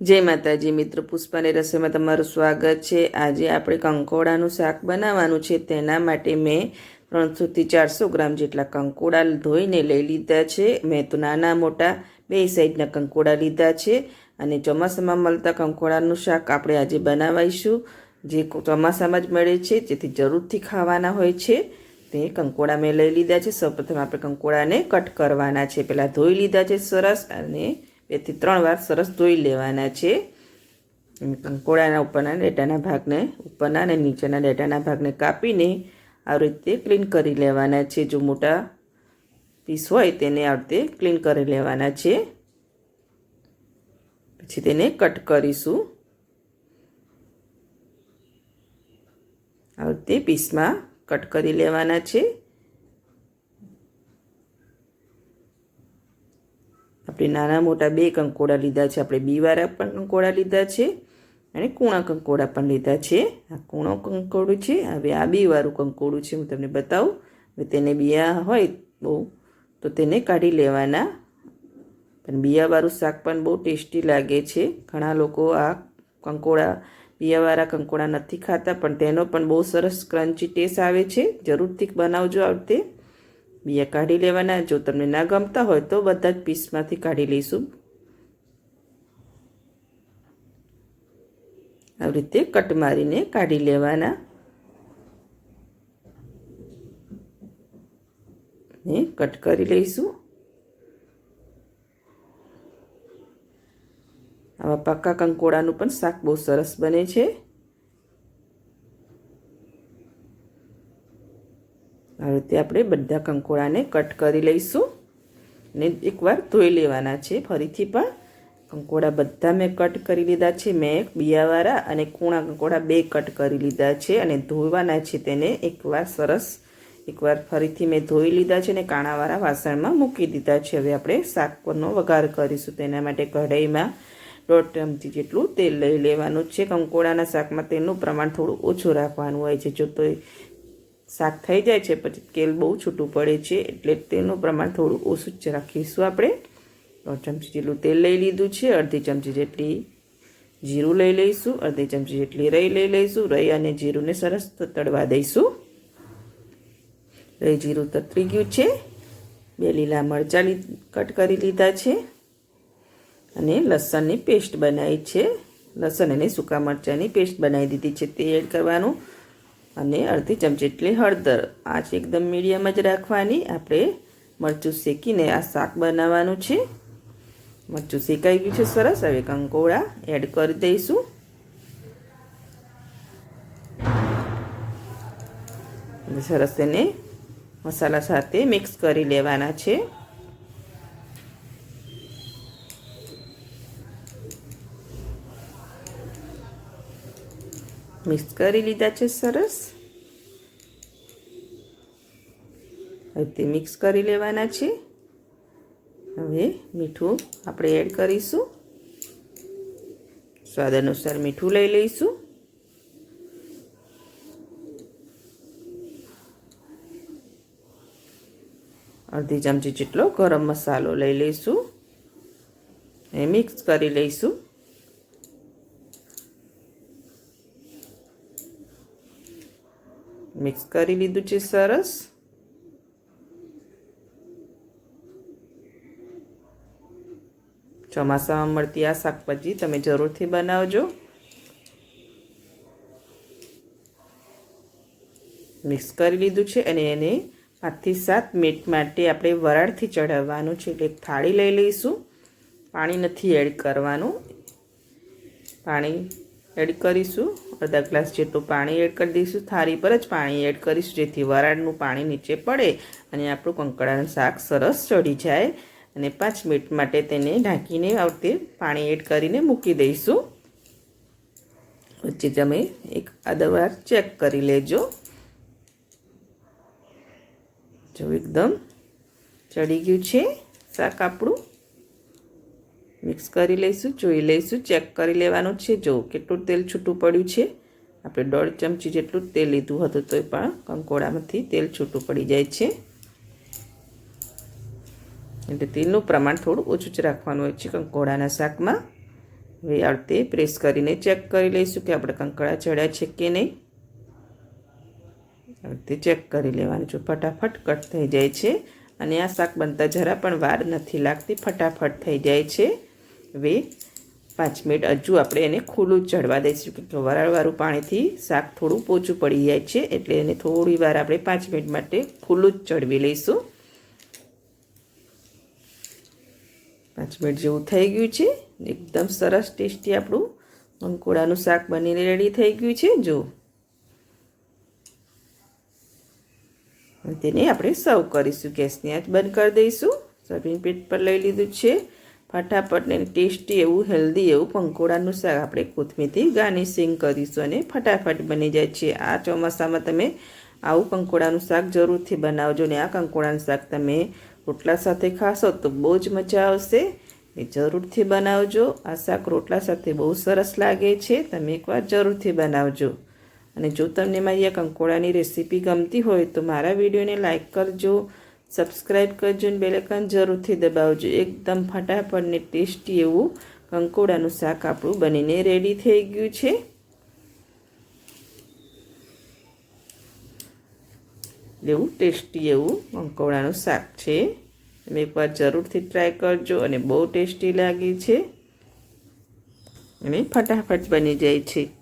જય માતાજી, મિત્ર પુષ્પાની રસોઈમાં તમારું સ્વાગત છે. આજે આપણે કંકોડાનું શાક બનાવવાનું છે. તેના માટે મેં ત્રણસોથી ચારસો ગ્રામ જેટલા કંકોડા ધોઈને લઈ લીધા છે. મેં તો નાના મોટા બે સાઈડના કંકોડા લીધા છે અને ચોમાસામાં મળતા કંકોડાનું શાક આપણે આજે બનાવાઈશું જે ચોમાસામાં જ મળે છે, જેથી જરૂરથી ખાવાના હોય છે. તે કંકોડા મેં લઈ લીધા છે. સૌપ્રથમ આપણે કંકોડાને કટ કરવાના છે. પહેલાં ધોઈ લીધા છે સરસ અને બેથી ત્રણ વાર સરસ ધોઈ લેવાના છે. કંકોડાના ઉપરના ડેટાના ભાગને ઉપરના અને નીચેના ડેટાના ભાગને કાપીને આવી રીતે ક્લીન કરી લેવાના છે. જો મોટા પીસ હોય તેને આવી રીતે ક્લીન કરી લેવાના છે. પછી તેને કટ કરીશું. આવી રીતે પીસમાં કટ કરી લેવાના છે આપણે નાના મોટા બે કંકોડા લીધા છે. આપણે બીવાળા પણ કંકોડા લીધા છે અને કૂણા કંકોડા પણ લીધા છે. આ કૂણો કંકોડું છે, હવે આ બીવાળું કંકોડું છે, હું તમને બતાવું. હવે તેને બિયા હોય બહુ, તો તેને કાઢી લેવાના. પણ બિયાવાળું શાક પણ બહુ ટેસ્ટી લાગે છે. ઘણા લોકો આ કંકોડા, બિયાવાળા કંકોડા નથી ખાતા, પણ તેનો પણ બહુ સરસ ક્રન્ચી ટેસ્ટ આવે છે. જરૂરથી બનાવજો આ રીતે બિયા કાઢી લેવાના. જો તમને ના ગમતા હોય તો બધા જ પીસમાંથી કાઢી લઈશું. આવી રીતે કટ મારીને કાઢી લેવાના. ને કટ કરી લઈશું. આવા પાકા કંકોડાનું પણ શાક બહુ સરસ બને છે. આ રીતે આપણે બધા કંકોડાને કટ કરી લઈશું. ને એકવાર ધોઈ લેવાના છે. ફરીથી પણ કંકોડા બધા મેં કટ કરી લીધા છે. મેં બિયાવાળા અને કૂણા કંકોડા બે કટ કરી લીધા છે અને ધોવાના છે તેને એકવાર સરસ એકવાર ફરીથી મેં ધોઈ લીધા છે અને કાણાવાળા વાસણમાં મૂકી દીધા છે. હવે આપણે શાક પરનો વઘાર કરીશું. તેના માટે કઢાઈમાં દોઢ ચમચી જેટલું તેલ લઈ લેવાનું છે. કંકોડાના શાકમાં તેલનું પ્રમાણ થોડું ઓછું રાખવાનું હોય છે. જો તો શાક થઈ જાય છે, પછી તેલ બહુ છૂટું પડે છે, એટલે તેલનું પ્રમાણ થોડું ઓછું જ રાખીશું આપણે. દોઢ ચમચી જેટલું તેલ લઈ લીધું છે, અડધી ચમચી જેટલી જીરું લઈ લઈશું, અડધી ચમચી જેટલી રઈ લઈ લઈશું, રઈ અને જીરુંને સરસ તળવા દઈશું. રઈ જીરું તતરી ગયું છે, બે લીલા મરચાં કટ કરી લીધા છે, અને લસણની પેસ્ટ બનાવી છે. લસણ અને સૂકા મરચાંની પેસ્ટ બનાવી દીધી છે, તે એડ કરવાનું. અને અડધી ચમચી એટલી હળદર. આંચ એકદમ મીડિયમ જ રાખવાની. આપણે મરચું શેકીને આ શાક બનાવવાનું છે. મરચું શેકાઈ ગયું છે સરસ. હવે કંકોળા એડ કરી દઈશું. સરસ એને મસાલા સાથે મિક્સ કરી લેવાના છે. મિક્સ કરી લીધા છે સરસ તે મિક્સ કરી લેવાના છે હવે મીઠું આપણે એડ કરીશું સ્વાદ અનુસાર મીઠું લઈ લઈશું અડધી ચમચી જેટલો ગરમ મસાલો લઈ લઈશું એ મિક્સ કરી લઈશું મિક્સ કરી લીધું છે સરસ. ચોમાસામાં મળતી આ શાકભાજી તમે જરૂરથી બનાવજો. મિક્સ કરી લીધું છે અને એને પાંચથી સાત મિનિટ માટે આપણે વરાળથી ચડાવવાનું છે. એટલે થાળી લઈ લઈશું. પાણી નથી એડ કરવાનું. પાણી એડ કરીશું. અડધા ગ્લાસ જેટલું પાણી એડ કરી દઈશું. થાળી પર જ પાણી એડ કરીશું, જેથી વરાળનું પાણી નીચે પડે અને આપણું કંકડાનું શાક સરસ ચડી જાય. અને પાંચ મિનિટ માટે તેને ઢાંકીને આવતી પાણી એડ કરીને મૂકી દઈશું. વચ્ચે તમે એક આદરવાર ચેક કરી લેજો. જો એકદમ ચડી ગયું છે શાક આપણું. મિક્સ કરી લઈશું, જોઈ લઈશું, ચેક કરી લેવાનું છે. જો કેટલું તેલ છૂટું પડ્યું છે, આપણે દોઢ ચમચી જેટલું તેલ લીધું હતું તોય પણ કંકોડામાંથી તેલ છૂટું પડી જાય છે. એટલે તેલનું પ્રમાણ થોડું ઓછું જ રાખવાનું હોય છે કંકોડાના શાકમાં. હવે આ પ્રેસ કરીને ચેક કરી લઈશું કે આપણે કંકડા ચડ્યા છે કે નહીં. રીતે ચેક કરી લેવાનું છે. ફટાફટ કટ થઈ જાય છે. અને આ શાક બનતા જરા પણ વાર નથી લાગતી. ફટાફટ થઈ જાય છે. હવે પાંચ મિનિટ હજુ આપણે એને ખુલ્લું જ ચડવા દઈશું કે વરાળવાળું પાણીથી શાક થોડું પોચું પડી જાય છે એટલે એને થોડી વાર આપણે પાંચ મિનિટ માટે ખુલ્લું જ ચડવી લઈશું. પાંચ મિનિટ જેવું થઈ ગયું છે. એકદમ સરસ ટેસ્ટી આપણું અંકોડાનું શાક બનીને રેડી થઈ ગયું છે. જો. તેને આપણે સર્વ કરીશું. ગેસની આંચ બંધ કરી દઈશું. સર્વિંગ પ્લેટ પર લઈ લીધું છે. ફટાફટ ને ટેસ્ટી એવું હેલ્ધી એવું કંકોડાનું શાક આપણે કોથમીરથી ગાર્નિશિંગ કરીશું અને ફટાફટ બની જાય છે. આ ચોમાસામાં તમે આવું કંકોડાનું શાક જરૂરથી બનાવજો ને આ કંકોડાનું શાક તમે રોટલા સાથે ખાશો તો બહુ જ મજા આવશે. એ જરૂરથી બનાવજો. આ શાક રોટલા સાથે બહુ સરસ લાગે છે. તમે એકવાર જરૂરથી બનાવજો. અને જો તમને મારી આ કંકોડાની રેસીપી ગમતી હોય તો મારા વિડીયોને લાઇક કરજો. સબસ્ક્રાઈબ કરજો અને બેલેકન જરૂરથી દબાવજો. એકદમ ફટાફટ ને ટેસ્ટી એવું કંકોડાનું શાક આપણું બનીને રેડી થઈ ગયું છે. એવું ટેસ્ટી એવું કંકોડાનું શાક છે. તમે એકવાર જરૂરથી ટ્રાય કરજો અને બહુ ટેસ્ટી લાગે છે. અને ફટાફટ બની જાય છે.